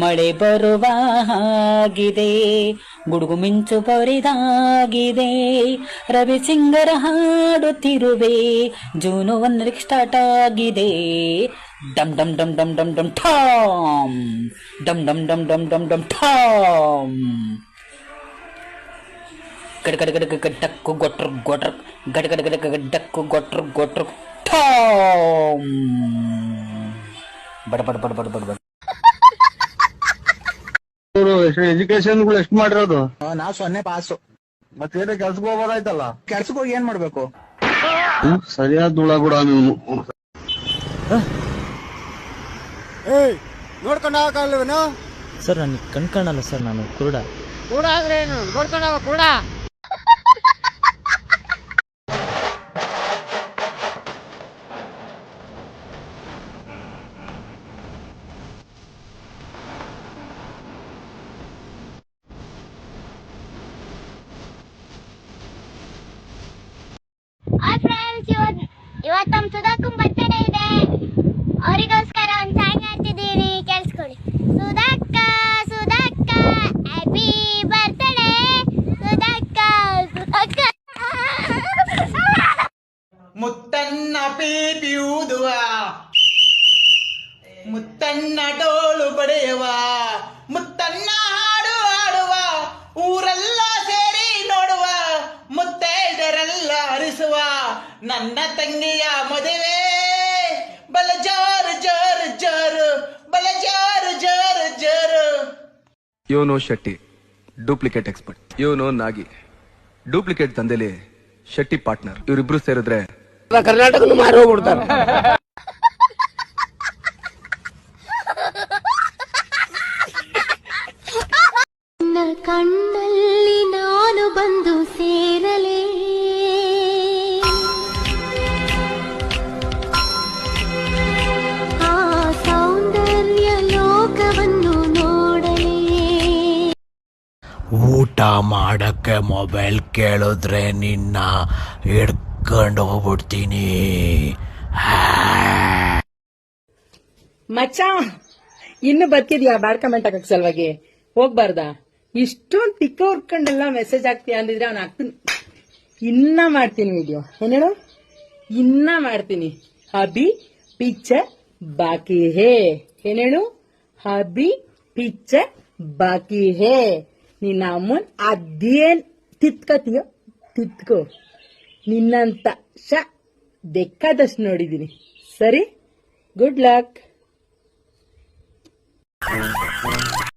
ಮಳೆ ಬರುವ ಹಾಗಿದೆ ಗುಡುಗು ಮಿಂಚು ಬರಿದಾಗಿದೆ ರವಿ ಸಿಂಗರ ಹಾಡುತ್ತಿರುವೆ ಜೂನು ಒಂದರಿಗೆ ಸ್ಟಾರ್ಟ್ ಆಗಿದೆ ಡಮ್ ಡಮ್ ಡಮ್ ಡಮ್ ಡಮ್ ಡಮ್ ಠಾಮ್ ಡಮ್ ಡಮ್ ಡಮ್ ಡಮ್ ಡಮ್ ಡಮ್ ಠಾಮ್ ಗಡ ಗಡ ಗಡ ಗಡ ಡಕ್ಕು ಗೊಟ್ರ ಗೊಟ್ರ ಗಡ ಗಡ ಗಡ ಗಡ ಡಕ್ಕು ಗೊಟ್ರ ಗೊಟ್ರ ಠಾಮ್ ಎಜುಕೇಶನ್ ಇವರು ಎಷ್ಟು ಎಜುಕೇಶನ್ಗಳು ಎಷ್ಟು ಮಾಡಿರೋದು? ನಾವು ಸೊನ್ನೆ ಪಾಸು ಮತ್ತೇನೇ ಕೆಲ್ಸಕ್ಕೆ ಹೋಗೋದಾಯ್ತಲ್ಲ? ಕೆಲ್ಸಕ್ಕೆ ಹೋಗಿ ಏನ್ ಮಾಡ್ಬೇಕು? ಸರಿಯಾದ ದುಳ ಕೂಡ ನೀವು ಏಯ್ ನೋಡ್ಕೊಂಡು ಸರ್ ನನಗೆ ಕಣ್ಕಾಣಲ್ಲ ಸರ್ ನಾನು ಕುರುಡ. ಕೂಡ ಆದ್ರೆ ಏನು? ನೋಡ್ಕೊಂಡು ಹೋಗ ಕೂಡ ಇವತ್ತು ನಮ್ಮ ಸುಧಾಕನ್ ಬರ್ತಡೇ ಇದೆ. ಅವರಿಗೋಸ್ಕರ ಒಂದು ಸಾಂಗ್ ಹಾಡ್ತಿದ್ದೀನಿ ಕೇಳಿಸ್ಕೊಳ್ಳಿ. Sudhaka Sudhaka happy birthday Sudhaka Sudhaka. ಮುತ್ತನ್ನ ಪೀಪಿಯುವುದುವ ಮುತ್ತನ್ನ ಡೋಳು ಬಡೆಯವ ಮುತ್ತನ್ನ ಹಾಡು ಹಾಡುವ. ಊರೆಲ್ಲ ಸೇರಿ ನೋಡುವ. ಮುತ್ತೈದರೆಲ್ಲ ಹರಿಸುವ ನನ್ನ ತಂಗಿಯ ಮದುವೆ. ಬಲ ಜೋರು ಜೋರು ಜೋರು ಬಲ ಜೋರು ಜೋರು ಜೋರು. ಇವನು ಶೆಟ್ಟಿ ಡೂಪ್ಲಿಕೇಟ್ ಎಕ್ಸ್ಪರ್ಟ್. ಇವನು ನಾಗಿ ಡೂಪ್ಲಿಕೇಟ್ ತಂದೆಲಿ ಶೆಟ್ಟಿ ಪಾರ್ಟ್ನರ್. ಇವರಿಬ್ರು ಸೇರಿದ್ರೆ ಕರ್ನಾಟಕ ಮಾರಿ ಹೋಗ್ಬಿಡ್ತಾರೆ. ನಿನ್ನ ಊಟ ಮಾಡೋಕ್ಕೆ ಮೊಬೈಲ್ ಕೇಳಿದ್ರೆ ನಿನ್ನ ಹಿಡ್ಕೊಂಡು ಹೋಗ್ಬಿಡ್ತೀನಿ. ಮಚ್ಚ, ಇನ್ನು ಬದುಕಿದ್ಯಾ ಬ್ಯಾಡ್ ಕಮೆಂಟ್ ಹಾಕಕ್ ಸಲುವಾಗಿ? ಹೋಗ್ಬಾರ್ದ? ಇಷ್ಟೊಂದು ತಿಕ್ಕ ಹುರ್ಕೊಂಡೆಲ್ಲ ಮೆಸೇಜ್ ಹಾಕ್ತೀಯ ಅಂದಿದ್ರೆ ಅವ್ನು ಹಾಕ್ತೀನಿ. ಇನ್ನ ಮಾಡ್ತೀನಿ ವಿಡಿಯೋ ಏನೇಳು ಇನ್ನ ಮಾಡ್ತೀನಿ. ಹಬಿ ಪಿಕ್ಚರ್ ಬಾಕಿ ಹೇ. ಏನೇಳು ಹಬಿ ಪಿಕ್ಚರ್ ಬಾಕಿ ಹೇ. ನಿನ್ನ ಅಮ್ಮನ್ ಅದೇನ್ ತಿತ್ಕೋತೀಯೋ ತಿತ್ಕೋ. ನಿನ್ನಂತ ಶ ದೆಕ್ಕಾದಷ್ಟು ನೋಡಿದೀನಿ. ಸರಿ? Good luck